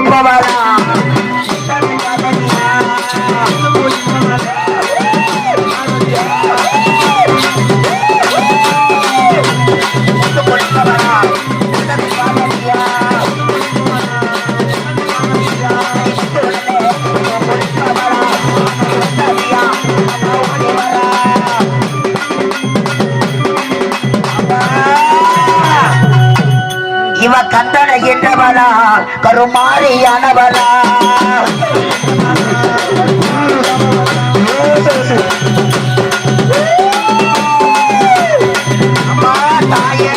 పూజింపవరా இவ கந்தன என்றவளா கருமாரியானவளா? அம்மா தாயே.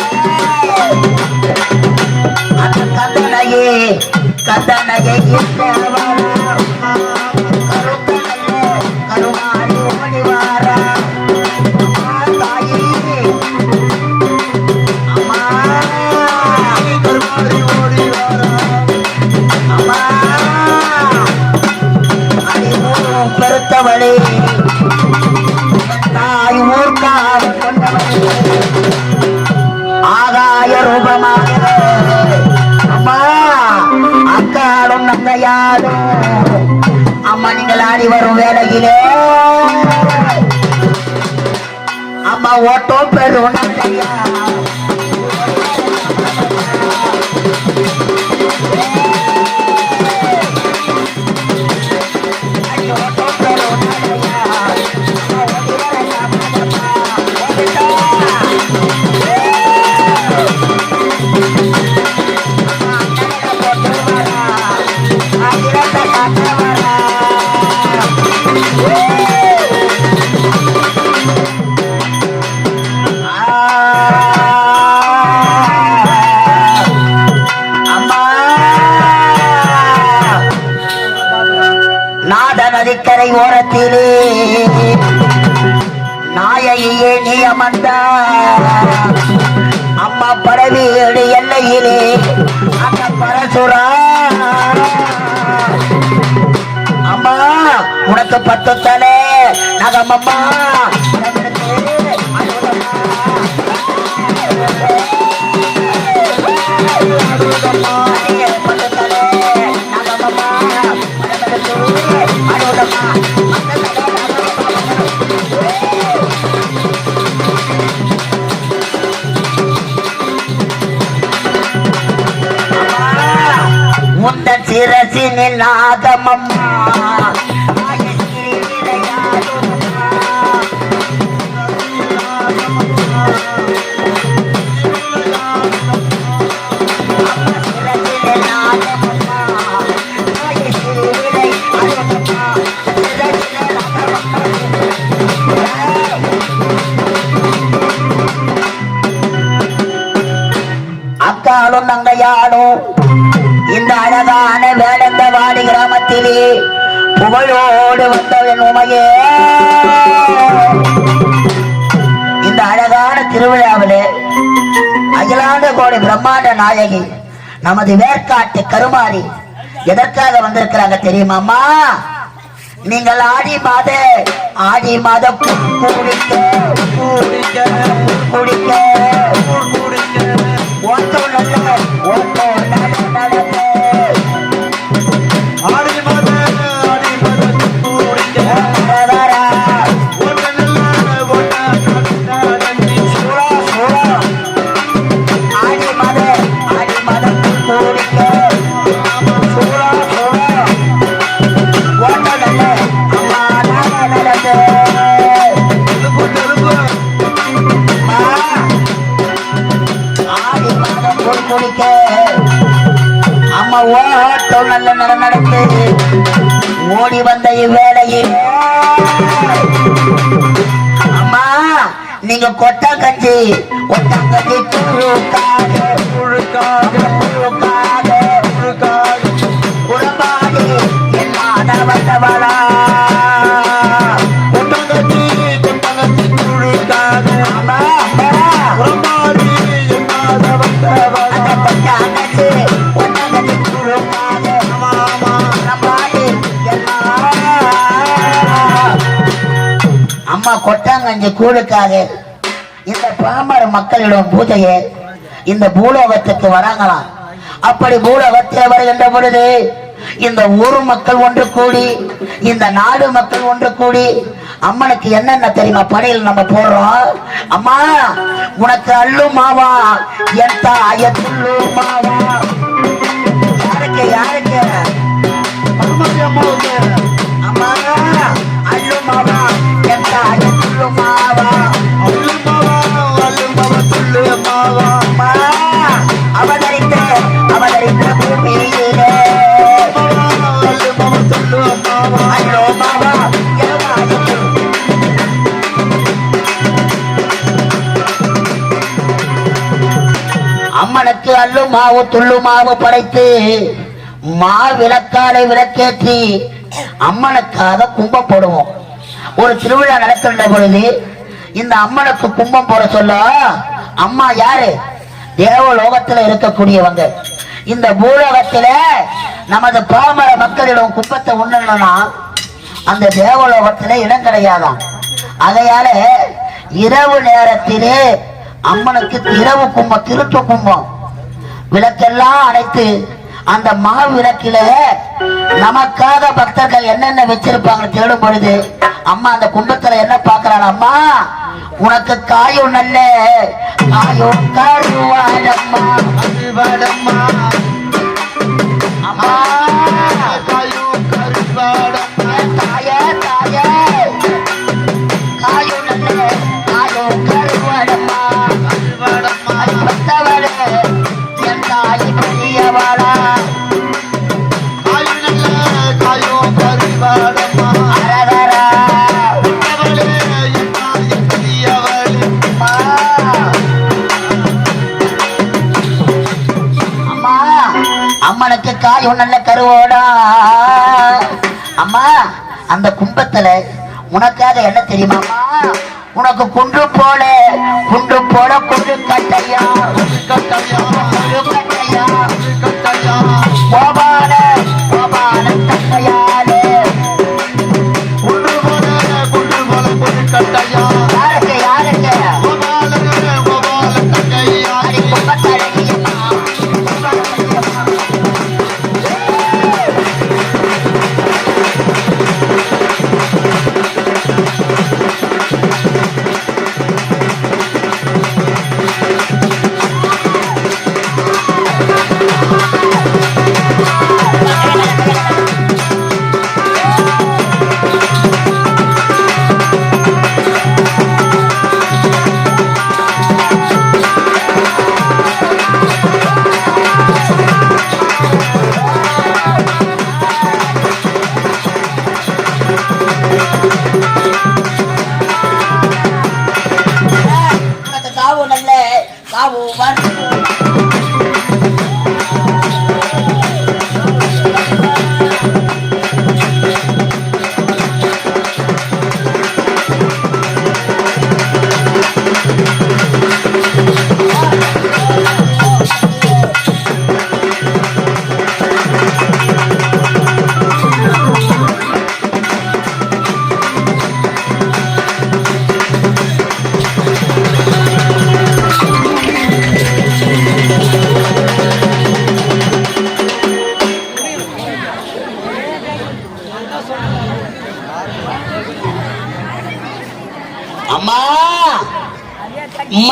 கந்தனையே கந்தனையை அம்மா ஓட்டோ பெரும் உனக்கு பத்து தலை நகமம்மா. முந்தன் சிரசினில் நாதமம்மா. அக்காலும் இந்த அழகான வேடந்தவாடி கிராமத்திலே புகழோடு வந்தவன் உமையே. இந்த அழகான திருவிழாவிலே அகிலாண்ட கோடி பிரம்மாண்ட நாயகி நமது வேர்க்காட்டு கருமாரி எதற்காக வந்திருக்கிறாங்க தெரியுமாம்மா நீங்கள் ஆடி மாத ஆடி மாத குடிக்க குடிக்க. நல்ல நட நடந்து ஓடி வந்த இவ்வேளையில் அம்மா நீங்க கொட்டா கஞ்சி கொட்டா கஞ்சி கொட்டாங்கஞ்சி கூழுக்காக இந்த பாமர மக்களிடம் பூஜையை இந்த பூலோகத்துக்கு வராங்களாம் அப்படி பூலோகத்தில் வருகின்ற பொழுது இந்த ஊர் மக்கள் ஒன்று கூடி இந்த நாடு மக்கள் ஒன்று கூடி அம்மனுக்கு என்னென்ன தெரியுமா? படையில் நம்ம போடுறோம். அம்மா உனக்கு அள்ளு மாவா? என் தாய மாவா? யாருக்கு யாருக்கு? கல்லும் மாவு துள்ளு மாவு படைத்து மா விளக்காலை விளக்கேற்றி அம்மனுக்காக கும்பம் போடுவோம். ஒரு திருவிழா நடக்கின்ற பொழுது இந்த அம்மனுக்கு கும்பம் போட சொல்ல அம்மா யாரு? தேவலோகத்துல இருக்கக்கூடியவங்க. இந்த பூலோகத்துல நமது பாமர மக்களிடம் குப்பத்தை உண்ணணும்னா அந்த தேவலோகத்துல இடம் கிடையாதாம். அதையால இரவு நேரத்திலே அம்மனுக்கு இரவு கும்பம் திருட்டு கும்பம். விளக்கெல்லாம் அணைத்து அந்த மா விளக்கில நமக்காக பக்தர்கள் என்னென்ன வச்சிருப்பாங்க தேடும் பொழுது அம்மா அந்த கும்பத்துல என்ன பாக்குறாள் அம்மா உனக்கு காயும் நல்ல காயும் கருவாடம்மா நல்ல கருவோடா. அம்மா அந்த கும்பத்துல உனக்காக என்ன தெரியுமா உனக்கு குன்று போல குன்று போல குன்று கட்டையா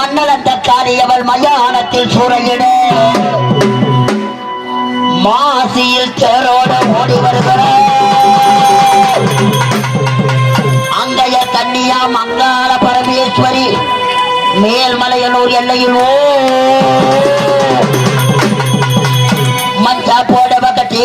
மன்னலந்த அவள் மயானத்தில் சூறையிட. மாசியில் தேரோட ஓடி வருகிற அங்கைய கன்னியா மங்காள பரமேஸ்வரி மேல்மலையனூர் எல்லையில் ஓ. மஞ்சா போட பக்கட்டி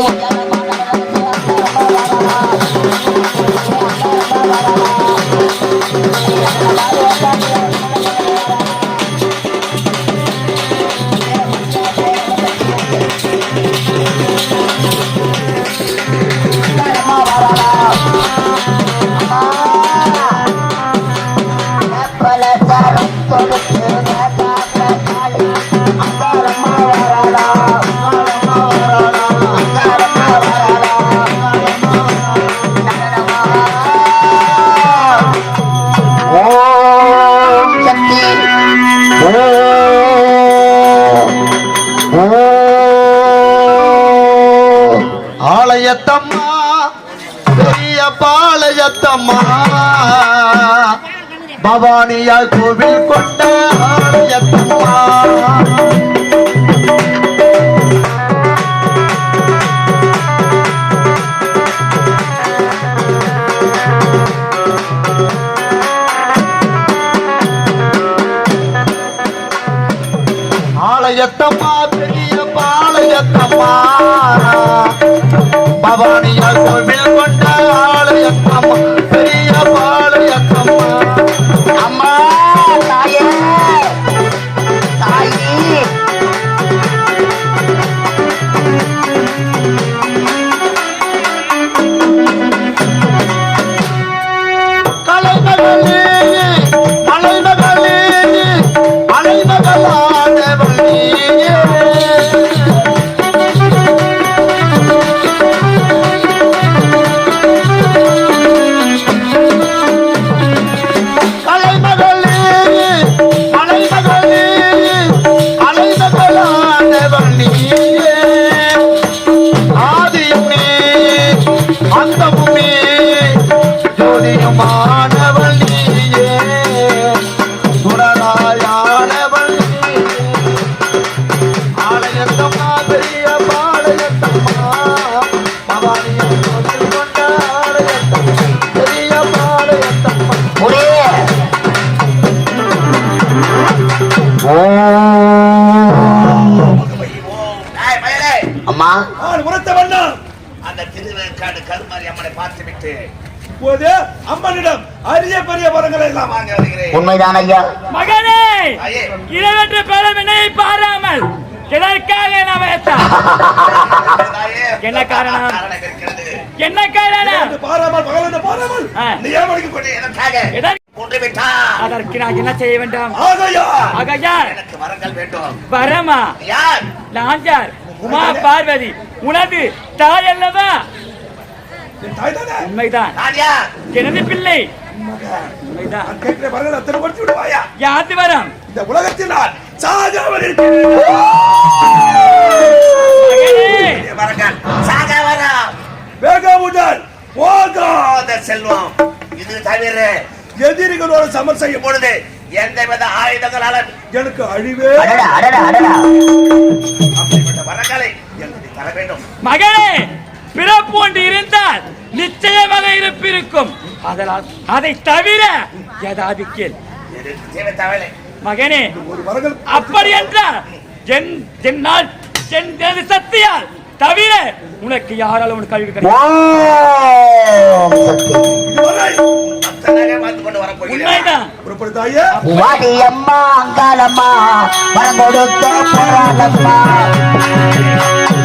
ஆலயத்தம்மா பெரிய பாளையத்தம்மா. பவானியார் கோவில் கொண்ட ஆலயத்தம்மா ஆலயத்தம்மா பெரிய பாளையத்தம்மா பவானியார் கோவில் கொண்ட ஆலயத்தம்மா பெரிய பா இப்போது அம்மனிடம் அரிய பெரிய வரங்களை எல்லாம் வாங்க வருகிறேன். உண்மைதான் ஐயா. மகனே தாயே, இரவற்ற பலவினை பாராமல் எதற்காக நாம் என்ன காரணம்? என்ன காரணம்? பாராமல் பகலென்று பாராமல் ஆ. நீ ஏன் வலிக்கு கொண்டு எனக்காக அதற்கு நான் என்ன செய்ய வேண்டும்? எனக்கு வரங்கள் வேண்டும். வரமா? யார்? நான் யார்? உமா பார்வதி. உனது தாய் அல்லவா? உண்மைதான். எனது பிள்ளை. உண்மைதான். கேட்கிற வரங்களை அத்தனைப்படுத்தி விடுவாயா? யாது வரம்? இந்த உலகத்தில் நான் சாகாமல் இருக்கிறேன் மகனே. வரங்கள் சாக வரா வேக முதல் போகாத செல்வம். இது தவிர எதிரிகளோடு சமர் செய்யும் பொழுது எந்தவித ஆயுதங்களாலும் எனக்கு அழிவே அடடா அடடா அடடா. அப்படிப்பட்ட வரங்களை எனக்கு தர வேண்டும். மகனே. பிறப்பு ஒன்று இருந்தால் நிச்சயமாக இருப்பிருக்கும். அதனால் அதை தவிர ஏதாவது கேள் மகனே அப்படி என்றால் என் என்னால் என் எனது சக்தியால் தவிர உனக்கு யாராலும் உனக்கு கல்வி கிடையாது ஓம் சக்தி இதுவரை